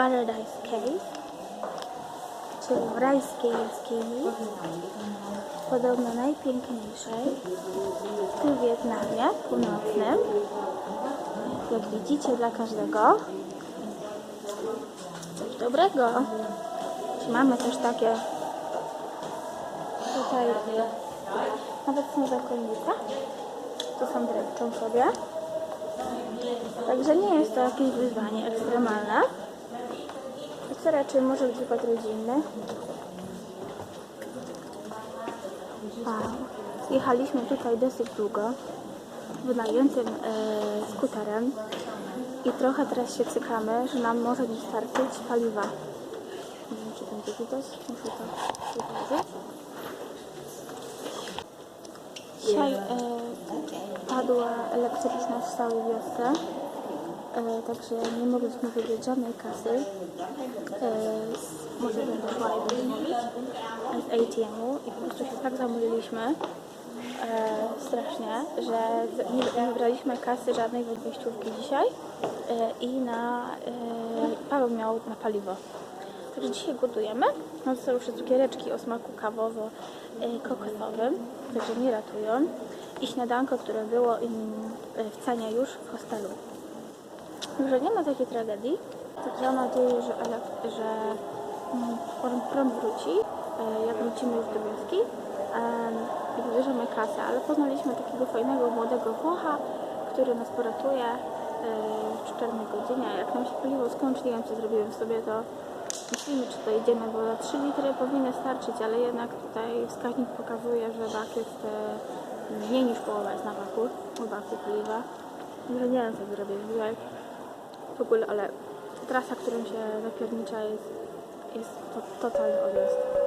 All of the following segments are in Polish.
Paradise Cave, czyli w rajskiej jaskini, podobno najpiękniejszej w Wietnamie Północnym. Jak widzicie, dla każdego coś dobrego. Mamy też takie tutaj nawet są zakonnice. Tu są drepczą sobie. Także nie jest to jakieś wyzwanie ekstremalne. To raczej może wykład rodzinny. Wow. Jechaliśmy tutaj dosyć długo wynajętym e, skuterem i trochę teraz się cykamy, że nam może nie starczyć paliwa. Nie wiem, czy będzie widać. Muszę to wyważyć. Dzisiaj e, padła elektryczność w całej wiosce, e, także nie mogliśmy wybrać żadnej kasy. E, może będę z ATM-u i po prostu się tak zamówiliśmy e, strasznie, że nie, wybraliśmy kasy żadnej w wejściówki dzisiaj e, i na e, Paweł miał na paliwo. Także dzisiaj gotujemy. Mam sobą jeszcze cukiereczki o smaku kawowo-kokosowym, także nie ratują. I śniadanko, które było im e, w cenie już w hostelu. Także nie ma takiej tragedii. Także mam nadzieję, że, elek- że mm, prom- prom wróci, e, jak wrócimy już do wioski i wybierzemy kasę. Ale poznaliśmy takiego fajnego młodego Włocha, który nas poratuje e, w czarnej godzinie. A Jak nam się paliwo skończy, nie wiem co zrobiłem sobie, to myślimy czy to idziemy, bo na 3 litry powinny starczyć, ale jednak tutaj wskaźnik pokazuje, że bak jest e, mniej niż połowa jest na baku, baku paliwa. Nie wiem co zrobię dzisiaj w ogóle, ale trasa, którą się zapiernicza jest, jest to, totalny odjazd.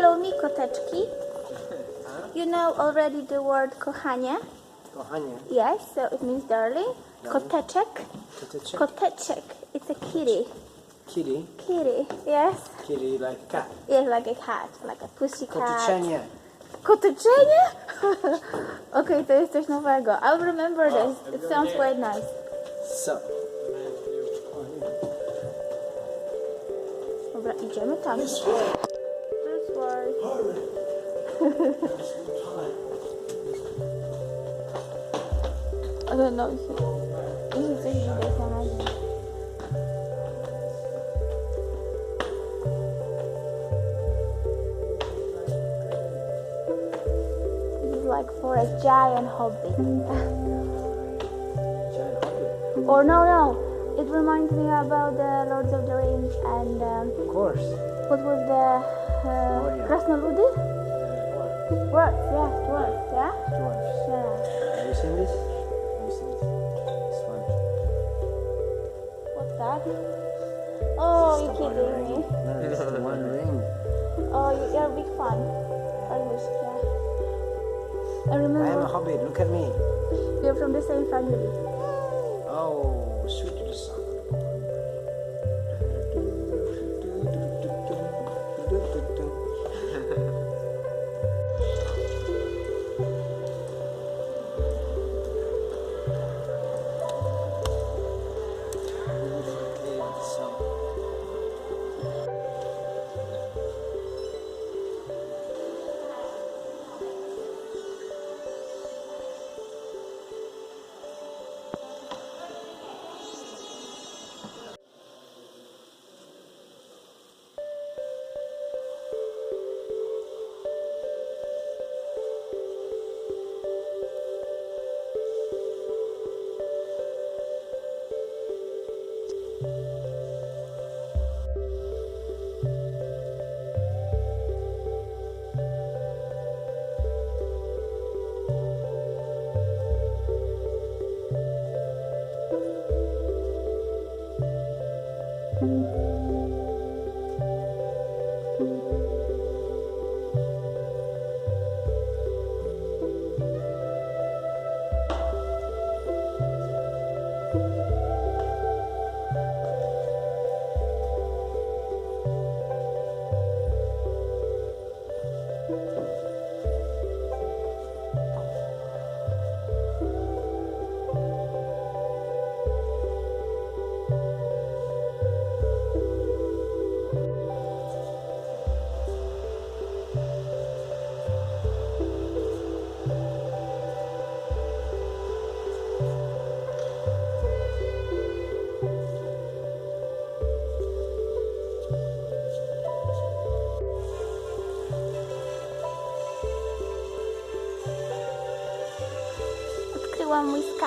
Follow me, koteczki. You know already the word kochanie? Kochanie, Yes, so it means darling. Koteczek. koteczek, Koteczek. It's a kitty. kitty, Kitty. Yes. kitty like cat. Yes, like a cat, like a pussy cat. Kotyczenie. Kotyczenie? okay, to jest coś nowego. I'll remember this. It sounds quite nice. So, Dobra, idziemy tam. Way. I don't know. Jeśli coś widać na razie. This is like for a giant hobbit. or no, no. It reminds me about the Lords of the Rings and um, of course. what was the uh, Warrior. Krasnoludi? Dwarfs, yeah, dwarfs, yeah? Dwarfs. Yeah. Have you seen this? Have you seen this? This one. What's that? Oh, oh, you It's the One kidding Ring. me? No, it's the One Ring. fun. I wish, yeah. I remember. I am a hobbit. Look at me. we are from the same family. Oh,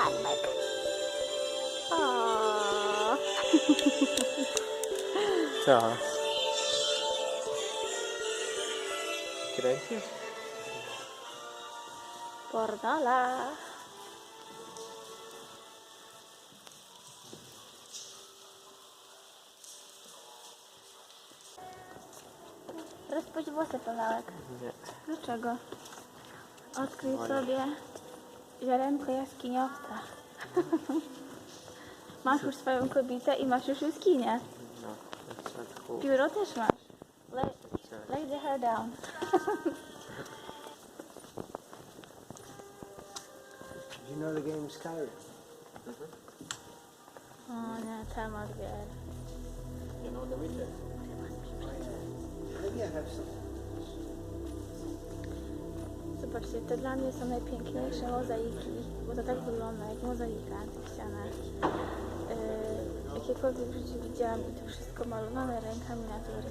Skarbek. O. Co? Kręcisz? Pornola. Rozpuść włosy, Pawełek. Nie. Dlaczego? Odkryj sobie ziarenko jaskiniowca. masz już swoją kobietę i masz już jaskinię. No. Pióro też masz. Lay, lay the hair down. You know the game Skyrim? O nie, temat wiele. You know the Witcher? Maybe I have some. Zobaczcie, to dla mnie są najpiękniejsze mozaiki, bo to tak wygląda jak mozaika na tych ścianach. Yy, jakiekolwiek w widziałam i to wszystko malowane rękami natury.